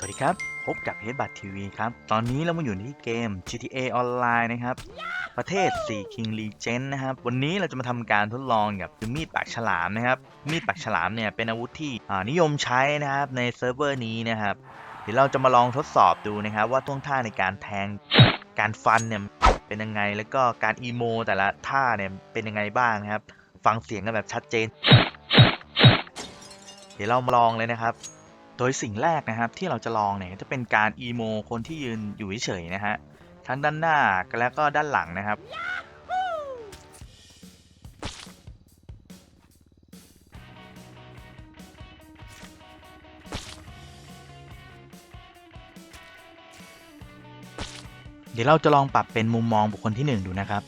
สวัสดีครับ พบกับเฮดบัตทีวีครับ ตอนนี้เรามาอยู่ที่เกม GTA Online นะครับ ประเทศ 4 King Legend นะครับ วันนี้เราจะมาทำการทดลองกับมีดปากฉลามนะครับ มีดปากฉลามเนี่ยเป็นอาวุธที่นิยมใช้นะครับในเซิร์ฟเวอร์นี้นะครับ เดี๋ยวเราจะมาลองทดสอบดูนะครับ ว่าท่วงท่าในการแทง การฟันเนี่ยเป็นยังไง แล้วก็การอีโม แต่ละท่าเนี่ยเป็นยังไงบ้างนะครับ ฟังเสียงกันแบบชัดเจน เดี๋ยวเรามาลองเลยนะครับ โดยสิ่งแรกนะครับที่เราจะลองเนี่ยจะเป็นการอีโมคนที่ยืนอยู่เฉยๆนะฮะทั้งด้านหน้าแล้วก็ด้านหลังนะครับ เดี๋ยวเราจะลองปรับเป็นมุมมองบุคคลที่หนึ่งดูนะครับ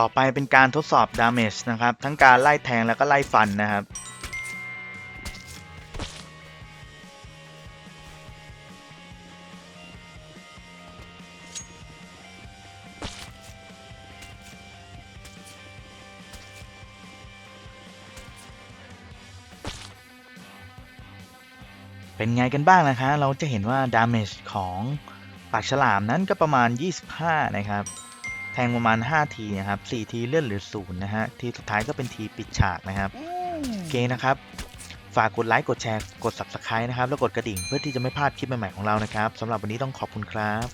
ต่อไปเป็นการทดสอบ damage นะครับ ทั้งการไล่แทงแล้วก็ไล่ฟันนะครับ เป็นไงกันบ้างนะคะ เราจะเห็นว่า damage ของปากฉลามนั้นก็ประมาณ 25 นะครับ แทงประมาณ 5 ทีนะครับ4ทีเลื่อนหรือ0นะฮะทีสุดท้ายก็เป็นทีปิดฉากนะครับโอเคนะครับ ฝากกดไลค์กดแชร์กด subscribe นะครับ แล้วกดกระดิ่งเพื่อที่จะไม่พลาดคลิปใหม่ๆของเรานะครับสำหรับวันนี้ต้องขอบคุณครับ